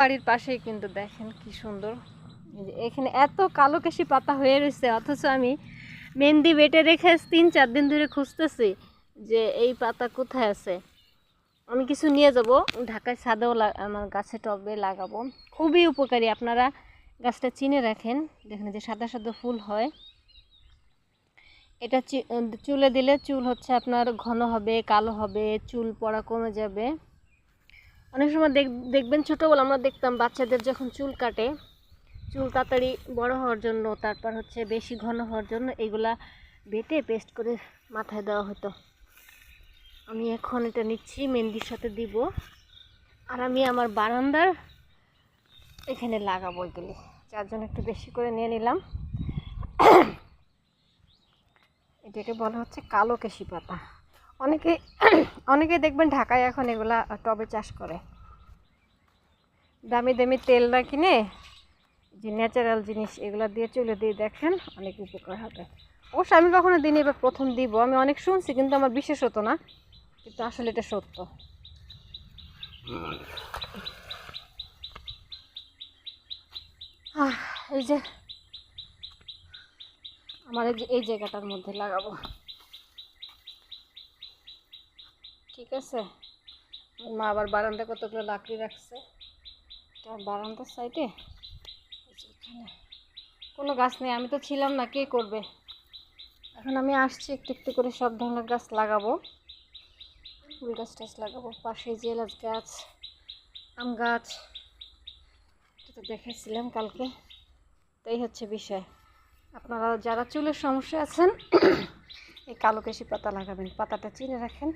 বাড়ির পাশেই কিন্তু দেখেন কি সুন্দর। এখানে এত কালো কেশি পাতা হয়ে রয়েছে, অথচ আমি মেহেন্দি বেটে রেখে তিন চার দিন ধরে খুঁজতেছি যে এই পাতা কোথায় আছে। আমি কিছু নিয়ে যাব ঢাকায় ছাদেও আমার গাছে টবে লাগাবো। খুবই উপকারী, আপনারা গাছটা চিনে রাখেন। দেখেন যে সাদা সাদা ফুল হয়। এটা চুলে দিলে চুল হচ্ছে আপনার ঘন হবে, কালো হবে, চুল পড়া কমে যাবে। অনেক সময় দেখ, দেখবেন ছোটোবেলা আমরা দেখতাম বাচ্চাদের যখন চুল কাটে, চুল তাড়াতাড়ি বড় হওয়ার জন্য, তারপর হচ্ছে বেশি ঘন হওয়ার জন্য এগুলা বেটে পেস্ট করে মাথায় দেওয়া হতো। আমি এখন এটা নিচ্ছি, মেহেন্দির সাথে দিব। আর আমি আমার বারান্দার এখানে লাগাবো এগুলি। যার জন্য একটু বেশি করে নিয়ে নিলাম। এটাকে বলা হচ্ছে কালো কেশি পাতা অনেকে অনেকে দেখবেন ঢাকায় এখন এগুলা টবে চাষ করে। দামি দামি তেল না কিনে যে ন্যাচারাল জিনিস এগুলো দিয়ে চলে দিয়ে দেখেন অনেক উপকার হবে। অবশ্য আমি কখনো দিনে এবার প্রথম দিব, আমি অনেক শুনছি কিন্তু আমার বিশেষ হতো না, কিন্তু আসলে এটা সত্য। এই যে, আমার এই জায়গাটার মধ্যে লাগাবো। ঠিক আছে। মা আবার বারান্দা কতগুলো লাকড়ি রাখছে। এটা বারান্দার সাইডে? এখানে। কোনো গাছ নেই, আমি তো ছিলাম না, কে করবে? এখন আমি আসছি, একটু একটু করে সব ধরনের গাছ লাগাবো। ফুল গাছ টাছ লাগাবো। পাশে এলাচ গাছ, আম গাছ তো দেখেছিলাম কালকে। তাই হচ্ছে বিষয়। আপনারা যারা চুলের সমস্যা আছেন, এই কালো কেশি পাতা লাগাবেন, পাতাটা চিনে রাখেন।